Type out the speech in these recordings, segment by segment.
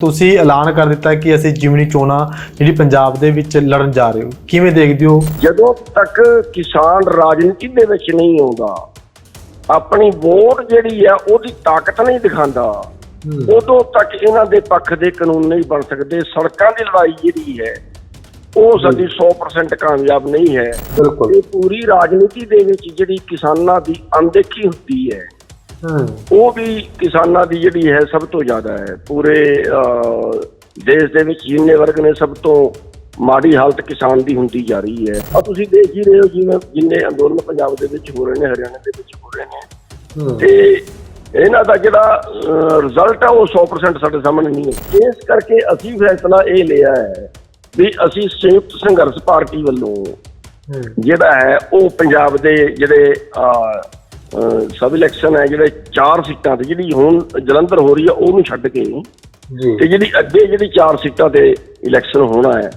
ਤੁਸੀਂ ਐਲਾਨ ਕਰ ਦਿੱਤਾ ਕਿ ਅਸੀਂ ਜਿਮਨੀ ਚੋਣਾਂ ਜਿਹੜੀ ਪੰਜਾਬ ਦੇ ਵਿੱਚ ਲੜਨ ਜਾ ਰਹੇ ਹੋ ਕਿਵੇਂ ਦੇਖਦੇ ਹੋ? ਜਦੋਂ ਤੱਕ ਕਿਸਾਨ ਰਾਜਨੀਤੀ ਦੇ ਵਿੱਚ ਨਹੀਂ ਆਉਂਦਾ ਆਪਣੀ ਵੋਟ ਜਿਹੜੀ ਆ ਉਹਦੀ ਤਾਕਤ ਨਹੀਂ ਦਿਖਾਉਂਦਾ ਉਦੋਂ ਤੱਕ ਇਹਨਾਂ ਦੇ ਪੱਖ ਦੇ ਕਾਨੂੰਨ ਨਹੀਂ ਬਣ ਸਕਦੇ ਸੜਕਾਂ ਦੀ ਲੜਾਈ ਜਿਹੜੀ ਹੈ ਉਹ ਸਾਡੀ 100% ਕਾਮਯਾਬ ਨਹੀਂ ਹੈ। ਬਿਲਕੁਲ। ਇਹ ਪੂਰੀ ਰਾਜਨੀਤੀ ਦੇ ਵਿੱਚ ਜਿਹੜੀ ਕਿਸਾਨਾਂ ਦੀ ਅਣਦੇਖੀ ਹੁੰਦੀ ਹੈ ਉਹ ਵੀ ਕਿਸਾਨਾਂ ਦੀ ਜਿਹੜੀ ਹੈ ਸਭ ਤੋਂ ਜ਼ਿਆਦਾ ਹੈ। ਪੂਰੇ ਦੇਸ਼ ਦੇ ਵਿੱਚ ਜਿੰਨੇ ਵਰਗ ਨੇ ਸਭ ਤੋਂ ਮਾੜੀ ਹਾਲਤ ਕਿਸਾਨ ਦੀ ਹੁੰਦੀ ਜਾ ਰਹੀ ਹੈ। ਆ ਤੁਸੀਂ ਦੇਖ ਹੀ ਰਹੇ ਹੋ ਜਿਵੇਂ ਜਿੰਨੇ ਅੰਦੋਲਨ ਪੰਜਾਬ ਦੇ ਵਿੱਚ ਹੋ ਰਹੇ ਨੇ ਹਰਿਆਣਾ ਦੇ ਵਿੱਚ ਹੋ ਰਹੇ ਨੇ। ਤੇ ਇਹਨਾਂ ਦਾ ਜਿਹੜਾ ਰਿਜ਼ਲਟ ਹੈ ਉਹ 100% ਸਾਡੇ ਸਾਹਮਣੇ ਨਹੀਂ ਹੈ। ਇਸ ਕਰਕੇ ਅਸੀਂ ਫੈਸਲਾ ਇਹ ਲਿਆ ਹੈ ਵੀ ਅਸੀਂ ਸੰਯੁਕਤ ਸੰਘਰਸ਼ ਪਾਰਟੀ ਵੱਲੋਂ ਜਿਹੜਾ ਹੈ ਉਹ ਪੰਜਾਬ ਦੇ ਜਿਹੜੇ ਸਬ ਇਲੈਕਸ਼ਨ ਹੈ ਜਿਹੜੇ ਚਾਰ ਸੀਟਾਂ ਤੇ ਜਿਹੜੀ ਹੁਣ ਜਲੰਧਰ ਹੋ ਰਹੀ ਹੈ ਉਹਨੂੰ ਛੱਡ ਕੇ ਜੀ। ਤੇ ਜਿਹੜੀ ਅੱਗੇ ਜਿਹੜੀ ਚਾਰ ਸੀਟਾਂ ਤੇ ਇਲੈਕਸ਼ਨ ਹੋਣਾ ਹੈ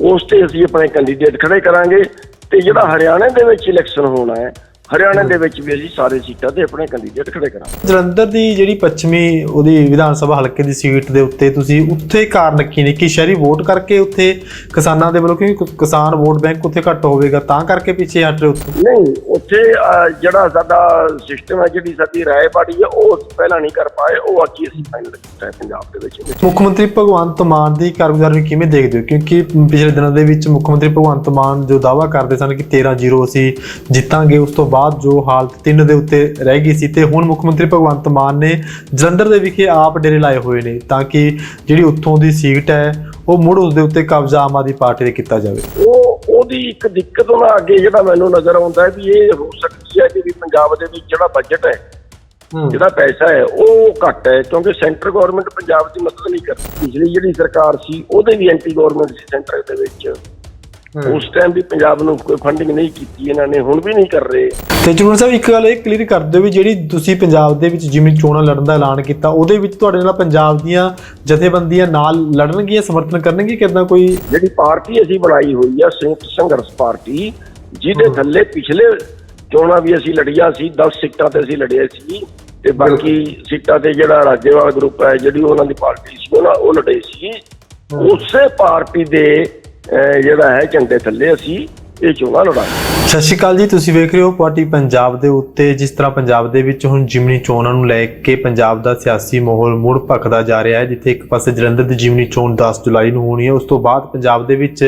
ਉਸ ਤੇ ਅਸੀਂ ਆਪਣੇ ਕੈਂਡੀਡੇਟ ਖੜੇ ਕਰਾਂਗੇ ਤੇ ਜਿਹੜਾ ਹਰਿਆਣਾ ਦੇ ਵਿੱਚ ਇਲੈਕਸ਼ਨ ਹੋਣਾ ਹੈ ਹਰਿਆਣਾ ਦੇ ਵਿੱਚ ਵੀ ਅਸੀਂ ਸਾਰੇ ਸੀਟਾਂ ਤੇ ਆਪਣੇ ਕੈਂਡੀਡੇਟ ਖੜੇ ਕਰਾਂਗੇ। ਜਲੰਧਰ ਦੀ ਜਿਹੜੀ ਪੱਛਮੀ ਉਹਦੀ ਵਿਧਾਨ ਸਭਾ ਹਲਕੇ ਦੀ ਸੀਟ ਦੇ ਉੱਤੇ ਤੁਸੀਂ ਉੱਥੇ ਕਾਰਨ ਕੀ ਨੇ? ਕਿ ਸ਼ਹਿਰੀ ਵੋਟ ਕਰਕੇ ਉੱਥੇ ਕਿਸਾਨਾਂ ਦੇ ਵੱਲੋਂ ਕਿਉਂਕਿ ਕਿਸਾਨ ਵੋਟ ਬੈਂਕ ਉੱਥੇ ਘੱਟ ਹੋਵੇਗਾ ਤਾਂ ਕਰਕੇ ਪਿੱਛੇ ਹਟ ਰਹੇ ਉੱਥੋਂ ਨਹੀਂ ਉੱਥੇ ਜਿਹੜਾ ਸਾਡਾ ਸਿਸਟਮ ਹੈ ਜਿਹੜੀ ਸਾਡੀ ਰਾਏਬਾੜੀ ਹੈ ਉਹ ਪਹਿਲਾਂ ਨਹੀਂ ਕਰ ਪਾਏ ਉਹ ਅੱਜ ਅਸੀਂ ਫਾਈਨਲ ਕੀਤਾ ਹੈ ਪੰਜਾਬ ਦੇ ਵਿੱਚ। ਮੁੱਖ ਮੰਤਰੀ ਭਗਵੰਤ ਮਾਨ ਦੀ ਕਾਰਗੁਜ਼ਾਰੀ ਕਿਵੇਂ ਦੇਖਦੇ ਹੋ? ਕਿਉਂਕਿ ਪਿਛਲੇ ਦਿਨਾਂ ਦੇ ਵਿੱਚ ਮੁੱਖ ਮੰਤਰੀ ਭਗਵੰਤ ਮਾਨ ਜੋ ਦਾਅਵਾ ਕਰਦੇ ਸਨ ਕਿ 13-0 ਅਸੀਂ ਜਿੱਤਾਂਗੇ ਉਸ ਤੋਂ ਬਾਅਦ ਜੋ ਹਾਲਤ ਤਿੰਨ ਦੇ ਉੱਤੇ ਰਹਿ ਗਈ ਸੀ ਤੇ ਹੁਣ ਮੁੱਖ ਮੰਤਰੀ ਭਗਵੰਤ ਮਾਨ ਨੇ ਜਲੰਧਰ ਦੇ ਵਿਖੇ ਆਪ ਡੇਰੇ ਲਾਏ ਹੋਏ ਨੇ ਤਾਂ ਕਿ ਜਿਹੜੀ ਉੱਥੋਂ ਦੀ ਸੀਟ ਹੈ ਉਹ ਮੁੜ ਉਸ ਦੇ ਉੱਤੇ ਕਬਜ਼ਾ ਆਮ ਆਦਮੀ ਪਾਰਟੀ ਦੇ ਕੀਤਾ ਜਾਵੇ। ਉਹ ਉਹਦੀ ਇੱਕ ਦਿੱਕਤ ਉਹਨਾਂ ਅੱਗੇ ਜਿਹੜਾ ਮੈਨੂੰ ਨਜ਼ਰ ਆਉਂਦਾ ਹੈ ਵੀ ਇਹ ਹੋ ਸਕਦੀ ਹੈ ਕਿ ਵੀ ਪੰਜਾਬ ਦੇ ਵਿੱਚ ਜਿਹੜਾ ਬਜਟ ਹੈ ਜਿਹੜਾ ਪੈਸਾ ਹੈ ਉਹ ਘੱਟ ਹੈ ਕਿਉਂਕਿ ਸੈਂਟਰ ਗਵਰਨਮੈਂਟ ਪੰਜਾਬ ਦੀ ਮਦਦ ਨਹੀਂ ਕਰਦੀ। ਪਿਛਲੀ ਜਿਹੜੀ ਸਰਕਾਰ ਸੀ ਉਹਦੇ ਵੀ ਐਂਟੀ ਗਵਰਨਮੈਂਟ ਸੀ ਸੈਂਟਰ ਦੇ ਵਿੱਚ। ਉਸ ਟਾਈਮ ਵੀ ਪੰਜਾਬ ਨੂੰ ਕੋਈ ਫੰਡਿੰਗ ਨਹੀਂ ਕੀਤੀ ਇਹਨਾਂ ਨੇ ਹੁਣ ਵੀ ਨਹੀਂ ਕਰ ਰਹੇ। ਤੇ ਜਰੂਰ ਸਾਹਿਬ ਇੱਕ ਗੱਲ ਇਹ ਕਲੀਅਰ ਕਰ ਦਿਓ ਵੀ ਜਿਹੜੀ ਤੁਸੀਂ ਪੰਜਾਬ ਦੇ ਵਿੱਚ ਜਿਵੇਂ ਚੋਣਾਂ ਲੜਨ ਦਾ ਐਲਾਨ ਕੀਤਾ ਉਹਦੇ ਵਿੱਚ ਤੁਹਾਡੇ ਨਾਲ ਪੰਜਾਬ ਦੀਆਂ ਜਥੇਬੰਦੀਆਂ ਨਾਲ ਲੜਨਗੀਆਂ ਸਮਰਥਨ ਕਰਨਗੀਆਂ ਕਿਦਾਂ ਕੋਈ? ਜਿਹੜੀ ਪਾਰਟੀ ਅਸੀਂ ਬਣਾਈ ਹੋਈ ਆ ਸੰਯੁਕਤ ਸੰਘਰਸ਼ ਪਾਰਟੀ ਜਿਹਦੇ ਥੱਲੇ ਪਿਛਲੇ ਚੋਣਾਂ ਵੀ ਅਸੀਂ ਲੜੀਆਂ ਸੀ 10 ਸੀਟਾਂ ਤੇ ਅਸੀਂ ਲੜਿਆ ਸੀ ਤੇ ਬਾਕੀ ਸੀਟਾਂ ਤੇ ਜਿਹੜਾ ਰਾਜੇਵਾਲ ਗਰੁੱਪ ਹੈ ਜਿਹੜੀ ਉਹਨਾਂ ਦੀ ਪਾਰਟੀ ਸੀ ਉਹਨਾਂ ਉਹ ਲੜੇ ਸੀ। ਉਸੇ ਪਾਰਟੀ ਦੇ ਜਿਹੜਾ ਹੈ ਝੰਡੇ ਥੱਲੇ ਅਸੀਂ ਇਹ ਚੋਣਾਂ ਲੜਾਂਗੇ। ਸਤਿ ਸ਼੍ਰੀ ਅਕਾਲ ਜੀ, ਤੁਸੀਂ ਵੇਖ ਰਹੇ ਹੋ ਪਾਰਟੀ ਪੰਜਾਬ ਦੇ ਉੱਤੇ, ਜਿਸ ਤਰ੍ਹਾਂ ਪੰਜਾਬ ਦੇ ਵਿੱਚ ਹੁਣ ਜਿਮਨੀ ਚੋਣਾਂ ਨੂੰ ਲੈ ਕੇ ਪੰਜਾਬ ਦਾ ਸਿਆਸੀ ਮਾਹੌਲ ਮੁੜ ਭਖਦਾ ਜਾ ਰਿਹਾ ਹੈ, ਜਿੱਥੇ ਇੱਕ ਪਾਸੇ ਜਲੰਧਰ ਦੀ ਜਿਮਨੀ ਚੋਣ 10 ਜੁਲਾਈ ਨੂੰ ਹੋਣੀ ਹੈ, ਉਸ ਤੋਂ ਬਾਅਦ ਪੰਜਾਬ ਦੇ ਵਿੱਚ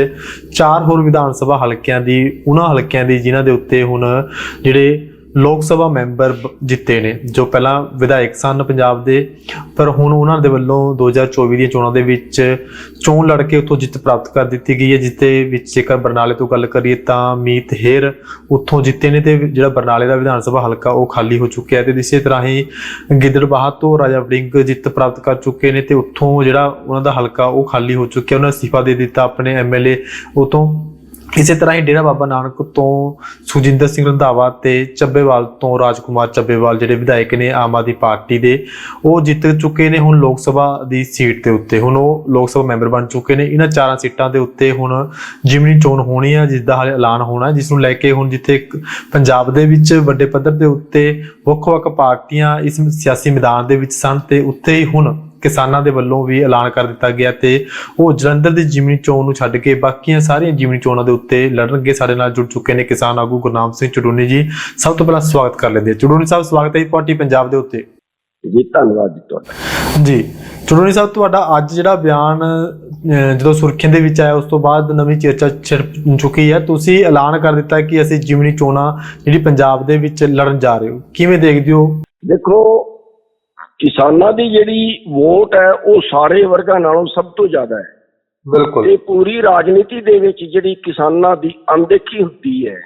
ਚਾਰ ਹੋਰ ਵਿਧਾਨ ਸਭਾ ਹਲਕਿਆਂ ਦੀ ਉਹਨਾਂ ਹਲਕਿਆਂ ਦੀ, ਜਿਨ੍ਹਾਂ ਦੇ ਉੱਤੇ ਹੁਣ ਜਿਹੜੇ ਲੋਕ ਸਭਾ ਮੈਂਬਰ ਜਿੱਤੇ ਨੇ, ਜੋ ਪਹਿਲਾਂ ਵਿਧਾਇਕ ਸਨ ਪੰਜਾਬ ਦੇ, ਪਰ ਹੁਣ ਉਹਨਾਂ ਦੇ ਵੱਲੋਂ 2024 ਦੀਆਂ ਚੋਣਾਂ ਦੇ ਵਿੱਚ ਚੋਣ ਲੜ ਕੇ ਉੱਥੋਂ ਜਿੱਤ ਪ੍ਰਾਪਤ ਕਰ ਦਿੱਤੀ ਗਈ ਹੈ, ਜਿੱਤੇ ਵਿੱਚ ਜੇਕਰ ਬਰਨਾਲੇ ਤੋਂ ਗੱਲ ਕਰੀਏ ਤਾਂ ਮੀਤ ਹੇਰ ਉੱਥੋਂ ਜਿੱਤੇ ਨੇ ਤੇ ਜਿਹੜਾ ਬਰਨਾਲੇ ਦਾ ਵਿਧਾਨ ਸਭਾ ਹਲਕਾ ਉਹ ਖਾਲੀ ਹੋ ਚੁੱਕਿਆ ਤੇ ਇਸੇ ਤਰ੍ਹਾਂ ਹੀ ਗਿੱਦੜਬਾਹਾ ਤੋਂ ਰਾਜਾ ਵੜਿੰਗ ਜਿੱਤ ਪ੍ਰਾਪਤ ਕਰ ਚੁੱਕੇ ਨੇ ਤੇ ਉੱਥੋਂ ਜਿਹੜਾ ਉਹਨਾਂ ਦਾ ਹਲਕਾ ਉਹ ਖਾਲੀ ਹੋ ਚੁੱਕਿਆ, ਉਹਨਾਂ ਅਸਤੀਫਾ ਦੇ ਦਿੱਤਾ ਆਪਣੇ ਐਮਐਲਏ ਉਤੋਂ ਇਸੇ ਤਰ੍ਹਾਂ ਹੀ ਡੇਰਾ ਬਾਬਾ ਨਾਨਕ ਤੋਂ ਸੁਜਿੰਦਰ ਸਿੰਘ ਰੰਧਾਵਾ ਤੇ ਚੱਬੇਵਾਲ ਤੋਂ ਰਾਜਕੁਮਾਰ ਚੱਬੇਵਾਲ ਜਿਹੜੇ ਵਿਧਾਇਕ ਨੇ ਆਮ ਆਦਮੀ ਪਾਰਟੀ ਦੇ, ਉਹ ਜਿੱਤ ਚੁੱਕੇ ਨੇ ਹੁਣ ਲੋਕ ਸਭਾ ਦੀ ਸੀਟ ਦੇ ਉੱਤੇ। ਹੁਣ ਉਹ ਲੋਕ ਸਭਾ ਮੈਂਬਰ ਬਣ ਚੁੱਕੇ ਨੇ। ਇਹਨਾਂ ਚਾਰਾਂ ਸੀਟਾਂ ਦੇ ਉੱਤੇ ਹੁਣ ਜਿਮਨੀ ਚੋਣ ਹੋਣੀ ਹੈ ਜਿਸ ਦਾ ਹਾਲੇ ਐਲਾਨ ਹੋਣਾ। ਜਿਸ ਨੂੰ ਲੈ ਕੇ ਹੁਣ ਜਿੱਥੇ ਪੰਜਾਬ ਦੇ ਵਿੱਚ ਵੱਡੇ ਪੱਧਰ ਦੇ ਉੱਤੇ ਵੱਖ-ਵੱਖ ਪਾਰਟੀਆਂ ਇਸ ਸਿਆਸੀ ਮੈਦਾਨ ਦੇ ਵਿੱਚ ਸਨ ਤੇ ਉੱਥੇ ਹੀ ਹੁਣ ਕਿਸਾਨਾਂ ਦੇ ਵੱਲੋਂ ਵੀ ਐਲਾਨ ਕਰ ਦਿੱਤਾ ਗਿਆ ਤੇ ਉਹ ਜਲੰਧਰ ਦੀ ਜਿਮਨੀ ਚੋਣ ਨੂੰ ਛੱਡ ਕੇ ਬਾਕੀਆਂ ਸਾਰੀਆਂ ਜਿਮਨੀ ਚੋਣਾਂ ਦੇ ਉੱਤੇ ਲੜਨਗੇ। ਸਾਡੇ ਨਾਲ ਜੁੜ ਚੁੱਕੇ ਨੇ ਕਿਸਾਨ ਆਗੂ ਗੁਰਨਾਮ ਸਿੰਘ ਚੜੂਨੀ ਜੀ। ਸਭ ਤੋਂ ਪਹਿਲਾਂ ਸਵਾਗਤ ਕਰ ਲੈਂਦੇ ਹਾਂ। ਚੜੂਨੀ ਸਾਹਿਬ ਸਵਾਗਤ ਹੈ ਪਾਰਟੀ ਪੰਜਾਬ ਦੇ ਉੱਤੇ। ਜੀ ਧੰਨਵਾਦ ਜੀ ਤੁਹਾਡਾ। ਜੀ ਚੜੂਨੀ ਸਾਹਿਬ ਤੁਹਾਡਾ ਅੱਜ ਜਿਹੜਾ ਬਿਆਨ ਜਦੋਂ ਸੁਰਖੀਆਂ ਦੇ ਵਿੱਚ ਆਇਆ ਉਸ ਤੋਂ ਬਾਅਦ ਨਵੀਂ ਚਰਚਾ ਛਿੜ ਚੁੱਕੀ ਹੈ। ਤੁਸੀਂ ਐਲਾਨ ਕਰ ਦਿੱਤਾ ਕਿ ਅਸੀਂ ਜਿਮਨੀ ਚੋਣਾਂ ਜਿਹੜੀ ਪੰਜਾਬ ਦੇ ਵਿੱਚ ਲੜਨ ਜਾ ਰਹੇ ਹੋ ਕਿਵੇਂ ਦੇਖਦੇ ਹੋ? ਦੇਖੋ ਕਿਸਾਨਾਂ ਦੀ ਜਿਹੜੀ ਵੋਟ ਹੈ ਉਹ ਸਾਰੇ ਵਰਗਾਂ ਨਾਲੋਂ ਸਭ ਤੋਂ ਜ਼ਿਆਦਾ ਹੈ। ਬਿਲਕੁਲ। ਇਹ ਪੂਰੀ ਰਾਜਨੀਤੀ ਦੇ ਵਿੱਚ ਜਿਹੜੀ ਕਿਸਾਨਾਂ ਦੀ ਅਣਦੇਖੀ ਹੁੰਦੀ ਹੈ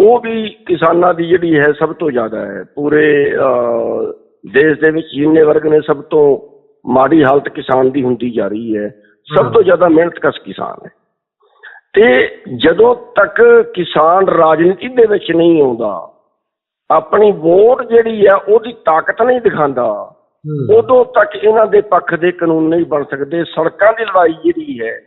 ਉਹ ਵੀ ਕਿਸਾਨਾਂ ਦੀ ਜਿਹੜੀ ਹੈ ਸਭ ਤੋਂ ਜ਼ਿਆਦਾ ਹੈ। ਪੂਰੇ ਦੇਸ਼ ਦੇ ਵਿੱਚ ਜਿੰਨੇ ਵਰਗ ਨੇ ਸਭ ਤੋਂ ਮਾੜੀ ਹਾਲਤ ਕਿਸਾਨ ਦੀ ਹੁੰਦੀ ਜਾ ਰਹੀ ਹੈ। ਸਭ ਤੋਂ ਜ਼ਿਆਦਾ ਮਿਹਨਤਕਸ਼ ਕਿਸਾਨ ਹੈ। ਤੇ ਜਦੋਂ ਤੱਕ ਕਿਸਾਨ ਰਾਜਨੀਤੀ ਦੇ ਵਿੱਚ ਨਹੀਂ ਆਉਂਦਾ ਆਪਣੀ ਵੋਟ ਜਿਹੜੀ ਆ ਉਹਦੀ ਤਾਕਤ ਨਹੀਂ ਦਿਖਾਉਂਦਾ। ਉਦੋਂ ਤੱਕ ਇਹਨਾਂ ਦੇ ਪੱਖ ਦੇ ਕਾਨੂੰਨ ਨਹੀਂ ਬਣ ਸਕਦੇ। ਸੜਕਾਂ ਦੀ ਲੜਾਈ ਜਿਹੜੀ ਹੈ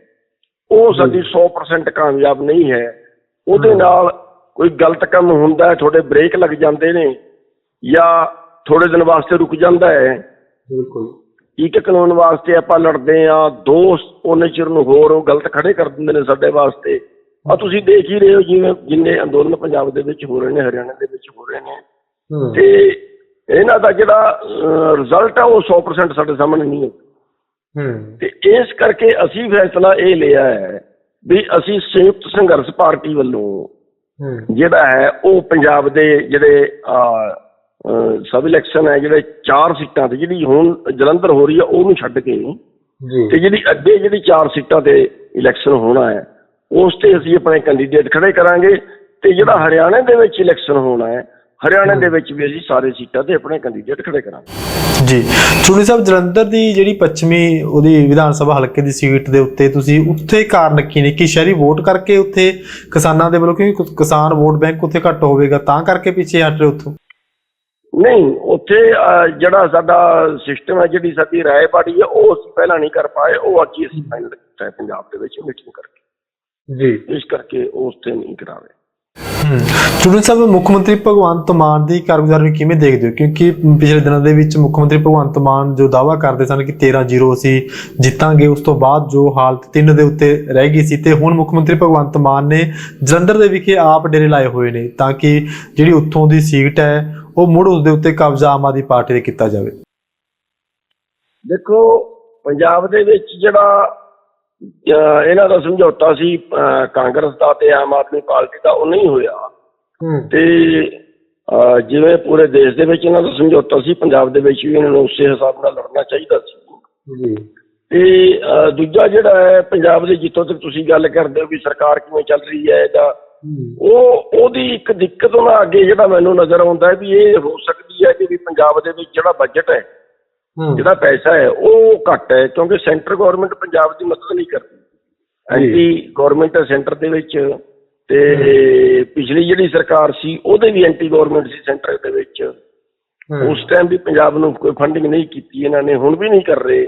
ਉਹ ਸਾਡੀ 100% ਕਾਮਯਾਬ ਨਹੀਂ ਹੈ। ਉਹਦੇ ਨਾਲ ਕੋਈ ਗਲਤ ਕੰਮ ਹੁੰਦਾ ਹੈ ਤੁਹਾਡੇ ਬ੍ਰੇਕ ਲੱਗ ਜਾਂਦੇ ਨੇ ਜਾਂ ਥੋੜੇ ਦਿਨ ਵਾਸਤੇ ਰੁਕ ਜਾਂਦਾ ਹੈ। ਬਿਲਕੁਲ। ਇੱਕ ਕਾਨੂੰਨ ਵਾਸਤੇ ਆਪਾਂ ਲੜਦੇ ਆ ਦੋ ਉਹਨੇ ਚਿਰ ਨੂੰ ਹੋਰ ਉਹ ਗਲਤ ਖੜੇ ਕਰ ਦਿੰਦੇ ਨੇ ਸਾਡੇ ਵਾਸਤੇ। ਆ ਤੁਸੀਂ ਦੇਖ ਹੀ ਰਹੇ ਹੋ ਜਿਵੇਂ ਜਿੰਨੇ ਅੰਦੋਲਨ ਪੰਜਾਬ ਦੇ ਵਿੱਚ ਹੋ ਰਹੇ ਨੇ ਹਰਿਆਣਾ ਦੇ ਵਿੱਚ ਹੋ ਰਹੇ ਨੇ। ਤੇ ਇਹਨਾਂ ਦਾ ਜਿਹੜਾ ਰਿਜ਼ਲਟ ਆ ਉਹ 100% ਸਾਡੇ ਸਾਹਮਣੇ ਨਹੀਂ ਹੈ ਹੂੰ। ਤੇ ਇਸ ਕਰਕੇ ਅਸੀਂ ਫੈਸਲਾ ਇਹ ਲਿਆ ਹੈ ਵੀ ਅਸੀਂ ਸੰਯੁਕਤ ਸੰਘਰਸ਼ ਪਾਰਟੀ ਵੱਲੋਂ ਜਿਹੜਾ ਹੈ ਉਹ ਪੰਜਾਬ ਦੇ ਜਿਹੜੇ ਸਬ ਇਲੈਕਸ਼ਨ ਹੈ ਜਿਹੜੇ ਚਾਰ ਸੀਟਾਂ ਤੇ ਜਿਹੜੀ ਹੁਣ ਜਲੰਧਰ ਹੋ ਰਹੀ ਹੈ ਉਹਨੂੰ ਛੱਡ ਕੇ ਜੀ। ਤੇ ਜਿਹੜੀ ਅੱਗੇ ਜਿਹੜੀ ਚਾਰ ਸੀਟਾਂ ਤੇ ਇਲੈਕਸ਼ਨ ਹੋਣਾ ਹੈ ਉਸ ਤੇ ਅਸੀਂ ਆਪਣੇ ਕੈਂਡੀਡੇਟ ਖੜੇ ਕਰਾਂਗੇ ਤੇ ਜਿਹੜਾ ਹਰਿਆਣਾ ਦੇ ਵਿੱਚ ਇਲੈਕਸ਼ਨ ਹੋਣਾ ਹੈ ਹਰਿਆਣਾ ਦੇ ਵਿੱਚ ਵੀ ਅਸੀਂ ਸਾਰੇ ਸੀਟਾਂ ਤੇ ਆਪਣੇ ਕੈਂਡੀਡੇਟ ਖੜੇ ਕਰਾਂਗੇ। ਜੀ ਚੂੜੀ ਸਾਹਿਬ ਜਲੰਧਰ ਦੀ ਜਿਹੜੀ ਪੱਛਮੀ ਉਹਦੀ ਵਿਧਾਨ ਸਭਾ ਹਲਕੇ ਦੀ ਸੀਟ ਦੇ ਉੱਤੇ ਤੁਸੀਂ ਉੱਥੇ ਕਾਰਨ ਕੀ ਨੇ? ਕਿ ਸ਼ਹਿਰੀ ਵੋਟ ਕਰਕੇ ਉੱਥੇ ਕਿਸਾਨਾਂ ਦੇ ਵੱਲੋਂ ਕਿਉਂਕਿ ਕਿਸਾਨ ਵੋਟ ਬੈਂਕ ਉੱਥੇ ਘੱਟ ਹੋਵੇਗਾ ਤਾਂ ਕਰਕੇ ਪਿੱਛੇ ਹਟ ਰਹੇ ਉੱਥੋਂ? ਨਹੀਂ ਉੱਥੇ ਜਿਹੜਾ ਸਾਡਾ ਸਿਸਟਮ ਹੈ ਜਿਹੜੀ ਸਾਡੀ ਰਾਏ ਪਾੜੀ ਹੈ ਉਹ ਅਸੀਂ ਪਹਿਲਾਂ ਨਹੀਂ ਕਰ ਪਾਏ ਉਹ ਅੱਜ ਹੀ ਅਸੀਂ ਫਾਈਨਲ ਕੀਤਾ ਪੰਜਾਬ ਦੇ ਵਿੱਚ ਮੀਟਿੰਗ ਕਰਕੇ। ਜੀ। ਇਸ ਕਰਕੇ ਉਸ ਤੇ ਨਹੀਂ ਕਰਾਵੇ। ਚੂੜੀ ਸਾਹਿਬ ਮੁੱਖ ਮੰਤਰੀ ਭਗਵੰਤ ਮਾਨ ਦੀ ਕਾਰਗੁਜ਼ਾਰੀ ਕਿਵੇਂ ਦੇਖਦੇ ਹੋ? ਕਿਉਂਕਿ ਪਿਛਲੇ ਦਿਨਾਂ ਦੇ ਵਿੱਚ ਮੁੱਖ ਮੰਤਰੀ ਭਗਵੰਤ ਮਾਨ ਜੋ ਦਾਅਵਾ ਕਰਦੇ ਸਨ ਕਿ 13-0 ਅਸੀਂ ਜਿੱਤਾਂਗੇ ਉਸ ਤੋਂ ਬਾਅਦ ਜੋ ਹਾਲਤ 3 ਦੇ ਉੱਤੇ ਰਹਿ ਗਈ ਸੀ ਤੇ ਹੁਣ ਮੁੱਖ ਮੰਤਰੀ ਭਗਵੰਤ ਮਾਨ ਨੇ ਜਲੰਧਰ ਦੇ ਵਿਖੇ ਆਪ ਡੇਰੇ ਲਾਏ ਹੋਏ ਨੇ ਤਾਂ ਕਿ ਜਿਹੜੀ ਉੱਥੋਂ ਦੀ ਸੀਟ ਹੈ ਉਹ ਮੁੜ ਉਸ ਦੇ ਉੱਤੇ ਕਬਜ਼ਾ ਆਮ ਆਦਮੀ ਪਾਰਟੀ ਦੇ ਕੀਤਾ ਜਾਵੇ। ਦੇਖੋ ਪੰਜਾਬ ਦੇ ਵਿੱਚ ਜਿਹੜਾ ਇਹਨਾਂ ਦਾ ਸਮਝੌਤਾ ਸੀ ਕਾਂਗਰਸ ਦਾ ਤੇ ਆਮ ਆਦਮੀ ਪਾਰਟੀ ਦਾ ਉਹ ਨਹੀਂ ਹੋਇਆ। ਤੇ ਜਿਵੇਂ ਪੂਰੇ ਦੇਸ਼ ਦੇ ਵਿੱਚ ਇਹਨਾਂ ਦਾ ਸਮਝੌਤਾ ਸੀ ਪੰਜਾਬ ਦੇ ਵਿੱਚ ਵੀ ਇਹਨਾਂ ਨੂੰ ਉਸੇ ਹਿਸਾਬ ਨਾਲ ਲੜਨਾ ਚਾਹੀਦਾ ਸੀ। ਜੀ। ਤੇ ਦੂਜਾ ਜਿਹੜਾ ਹੈ ਪੰਜਾਬ ਦੇ ਜਿੱਥੋਂ ਤੱਕ ਤੁਸੀਂ ਗੱਲ ਕਰਦੇ ਹੋ ਵੀ ਸਰਕਾਰ ਕਿਵੇਂ ਚੱਲ ਰਹੀ ਹੈ ਜਾਂ ਉਹ ਉਹਦੀ ਇੱਕ ਦਿੱਕਤ ਉਹਨਾਂ ਅੱਗੇ ਜਿਹੜਾ ਮੈਨੂੰ ਨਜ਼ਰ ਆਉਂਦਾ ਹੈ ਵੀ ਇਹ ਹੋ ਸਕਦੀ ਹੈ ਕਿ ਵੀ ਪੰਜਾਬ ਦੇ ਵਿੱਚ ਜਿਹੜਾ ਬਜਟ ਹੂੰ ਜਿਹੜਾ ਪੈਸਾ ਹੈ ਉਹ ਘੱਟ ਹੈ ਕਿਉਂਕਿ ਸੈਂਟਰ ਗਵਰਨਮੈਂਟ ਪੰਜਾਬ ਦੀ ਮਦਦ ਨਹੀਂ ਕਰਦੀ। ਐਂਟੀ ਗਵਰਨਮੈਂਟ ਹੈ ਸੈਂਟਰ ਦੇ ਵਿੱਚ ਤੇ ਪਿਛਲੀ ਜਿਹੜੀ ਸਰਕਾਰ ਸੀ ਉਹਦੇ ਵੀ ਐਂਟੀ ਗਵਰਨਮੈਂਟ ਸੀ ਸੈਂਟਰ ਦੇ ਵਿੱਚ। ਉਸ ਟਾਈਮ ਵੀ ਪੰਜਾਬ ਨੂੰ ਕੋਈ ਫੰਡਿੰਗ ਨਹੀਂ ਕੀਤੀ ਇਹਨਾਂ ਨੇ ਹੁਣ ਵੀ ਨਹੀਂ ਕਰ ਰਹੇ।